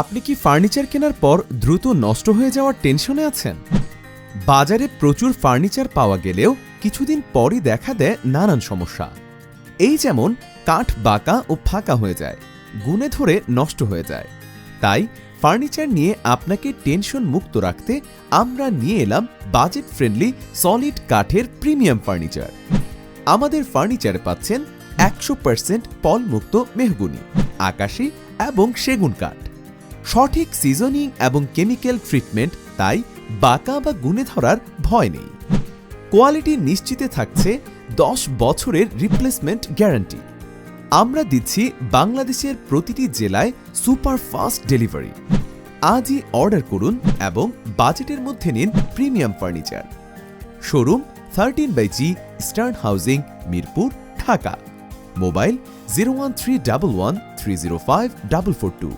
আপনি কি ফার্নিচার কেনার পর দ্রুত নষ্ট হয়ে যাওয়ার টেনশনে আছেন? বাজারে প্রচুর ফার্নিচার পাওয়া গেলেও কিছুদিন পরই দেখা দেয় নানান সমস্যা। এই যেমন কাঠ বাঁকা ও ফাঁকা হয়ে যায়, গুণে ধরে নষ্ট হয়ে যায়। তাই ফার্নিচার নিয়ে আপনাকে টেনশন মুক্ত রাখতে আমরা নিয়ে এলাম বাজেট ফ্রেন্ডলি সলিড কাঠের প্রিমিয়াম ফার্নিচার। আমাদের ফার্নিচারে পাচ্ছেন একশো পার্সেন্ট পলমুক্ত মেহগুনি, আকাশি এবং সেগুন কাঠ। সঠিক সিজনিং এবং কেমিক্যাল ট্রিটমেন্ট তাই বাঁকা বা গুনে ধরার ভয় নেই। কোয়ালিটি নিশ্চিতে থাকছে, দশ বছরের রিপ্লেসমেন্ট গ্যারান্টি আমরা দিচ্ছি বাংলাদেশের প্রতিটি জেলায় সুপার ফাস্ট ডেলিভারি আজই অর্ডার করুন এবং বাজেটের মধ্যে নিন premium furniture showroom thirteen by G Eastern Housing Mirpur, Dhaka. Mobile zero one three double one three zero five double four two